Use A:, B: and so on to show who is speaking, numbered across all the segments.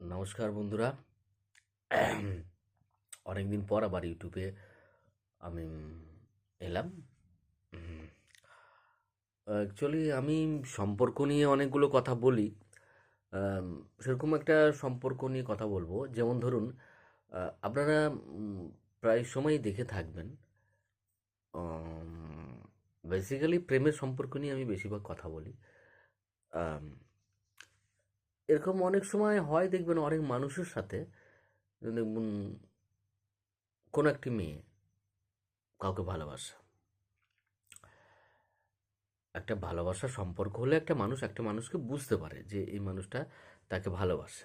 A: নমস্কার বন্ধুরা। অনেকদিন পর আবার ইউটিউবে আমি এলাম। অ্যাকচুয়ালি আমি সম্পর্ক নিয়ে অনেকগুলো কথা বলি। সেরকম একটা সম্পর্ক নিয়ে কথা বলব। যেমন ধরুন আপনারা প্রায় সময়ই দেখে থাকবেন। বেসিক্যালি প্রেমের সম্পর্ক নিয়ে আমি বেশিরভাগ কথা বলি। এরকম অনেক সময় হয় দেখবেন অনেক মানুষের সাথে দেখবেন কোনো একটি মেয়ে কাউকে ভালোবাসে। একটা ভালোবাসার সম্পর্ক হলে একটা মানুষ, একটা মানুষকে বুঝতে পারে যে এই মানুষটা তাকে ভালোবাসে।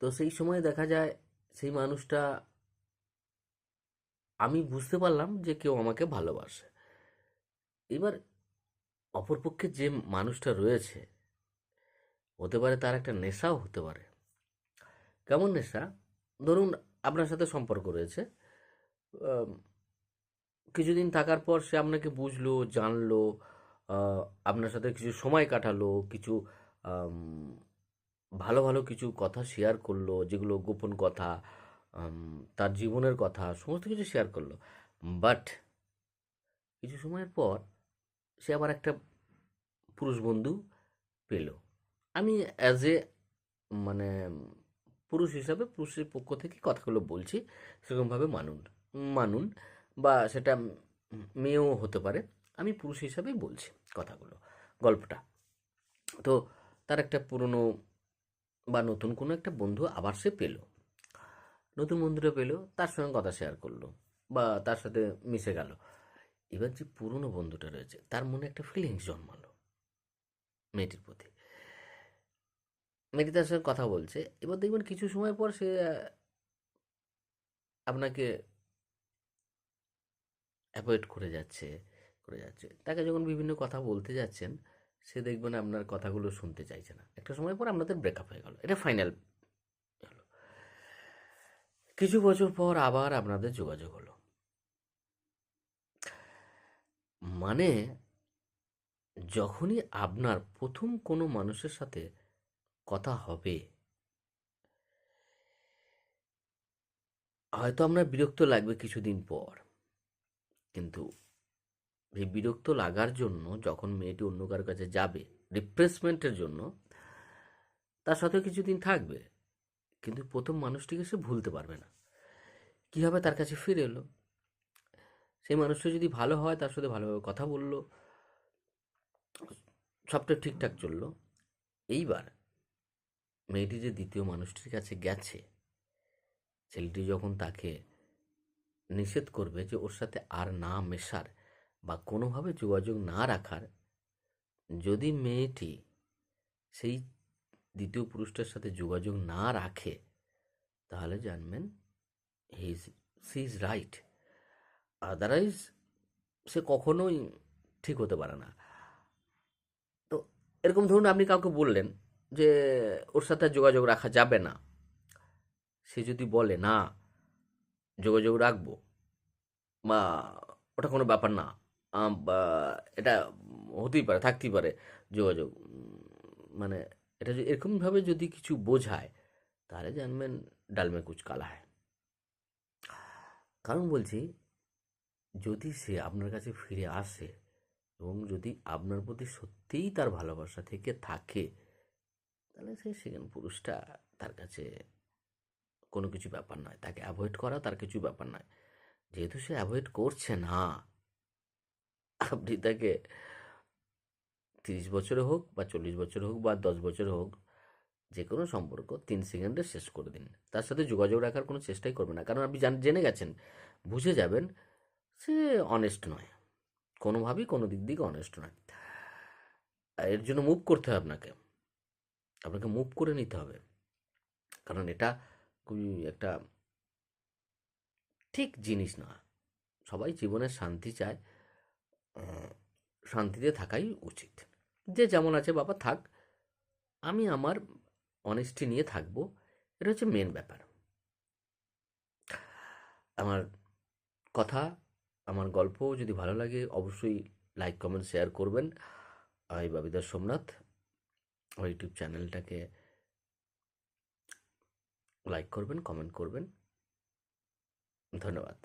A: তো সেই সময় দেখা যায় সেই মানুষটা, আমি বুঝতে পারলাম যে কেউ আমাকে ভালোবাসে। এবার অপরপক্ষে যে মানুষটা রয়েছে হতে পারে, তার একটা নেশাও হতে পারে। কেমন নেশা? ধরুন, আপনার সাথে সম্পর্ক রয়েছে কিছুদিন থাকার পর সে আপনাকে বুঝলো, জানলো আপনার সাথে কিছু সময় কাটালো, কিছু ভালো ভালো কিছু কথা শেয়ার করল, যেগুলো গোপন কথা তার জীবনের কথা, সমস্ত কিছু শেয়ার করল। বাট কিছু সময়ের পর সে আবার একটা পুরুষ বন্ধু পেল। আমি অ্যাজ এ মানে পুরুষ হিসাবে, পুরুষের পক্ষ থেকে কথাগুলো বলছি, সেরকমভাবে মানুন মানুন, বা সেটা মেয়েও হতে পারে। আমি পুরুষ হিসাবেই বলছি কথাগুলো, গল্পটা। তো তার একটা পুরনো বা নতুন কোনো একটা বন্ধু আবার সে পেল। নতুন বন্ধুটা পেল, তার সঙ্গে কথা শেয়ার করল, বা তার সাথে মিশে গেল। এবার যে পুরনো বন্ধুটা রয়েছে, তার মনে একটা ফিলিংস জন্মালো, মেয়েটির প্রতি। মেয়েটি তার সঙ্গে কথা বলছে। এবার দেখবেন কিছু সময় পর সে আপনাকে অ্যাভয়েড করে যাচ্ছে করে যাচ্ছে। তাকে যখন বিভিন্ন কথা বলতে যাচ্ছেন, সে দেখবেন আপনার কথাগুলো শুনতে চাইছে না। একটা সময় পর আপনাদের ব্রেকআপ হয়ে গেল। এটা ফাইনাল হলো। কিছু বছর পর আবার আপনাদের যোগাযোগ হলো। মানে যখনই আপনার প্রথম কোনো মানুষের সাথে কথা হবে। হয়তো আপনার বিরক্ত লাগবে কিছুদিন পর। কিন্তু এই বিরক্ত লাগার জন্য যখন মেয়েটি অন্য কারোর কাছে যাবে রিপ্লেসমেন্টের জন্য, তার সাথে কিছুদিন থাকবে। কিন্তু প্রথম মানুষটিকে সে ভুলতে পারবে না। কীভাবে তার কাছে ফিরে এলো। সেই মানুষটা যদি ভালো হয়, তার সাথে ভালোভাবে কথা বলল। সবটা ঠিকঠাক চলল। এইবার মেয়েটি যে দ্বিতীয় মানুষটির কাছে গেছে, ছেলেটি যখন তাকে নিষেধ করবে যে ওর সাথে আর না মেশার বা কোনোভাবে যোগাযোগ না রাখার, যদি মেয়েটি সেই দ্বিতীয় পুরুষটার সাথে যোগাযোগ না রাখে, তাহলে জানবেন he she is right. Otherwise সে কখনোই ঠিক হতে পারে না। তো এরকম ধরুন আপনি কাউকে বললেন যে ওর সাথে যোগাযোগ রাখা যাবে না। সে যদি বলে, না, যোগাযোগ রাখব। বা ওটা কোনো ব্যাপার না। এটা হতেই পারে, থাকতেই পারে যোগাযোগ। মানে এটা যদি এরকমভাবে যদি কিছু বোঝায়, তাহলে জানবেন ডালমে কুচ কালা হয়। কারণ বলছি, যদি সে আপনার কাছে ফিরে আসে এবং যদি আপনার প্রতি সত্যিই তার ভালোবাসা থেকে থাকে তাহলে সেই সেকেন্ড পুরুষটা তার কাছে কোনো কিছু ব্যাপার নয়। তাকে অ্যাভয়েড করা তার কিছু ব্যাপার নয়। যেহেতু সে অ্যাভয়েড করছে না, আপনি তাকে তিরিশ বছরে হোক বা চল্লিশ বছরে হোক বা দশ বছরে হোক, যে কোনো সম্পর্ক তিন সেকেন্ডে শেষ করে দিন। তার সাথে যোগাযোগ রাখার কোনো চেষ্টাই করবে না। কারণ আপনি জান- গেছেন, বুঝে যাবেন, সে অনেস্ট নয়। কোনোভাবেই কোনো দিক দিকে অনেস্ট নয়। এর জন্য মুভ করতে হবে আপনাকে। আপনাকে মুভ করে নিতে হবে। কারণ এটা খুবই একটা ঠিক জিনিস না। সবাই জীবনে শান্তি চায় শান্তিতে থাকাই উচিত। যে যেমন আছে, বাবা, থাক, আমি আমার অনেস্টি নিয়ে থাকব। এটা হচ্ছে মেন ব্যাপার। আমার কথা, আমার গল্প যদি ভালো লাগে, অবশ্যই লাইক কমেন্ট শেয়ার করবেন। আমি বাবিদার সোমনাথ। আমার ইউটিউব চ্যানেলটাকে লাইক করবেন কমেন্ট করবেন। ধন্যবাদ।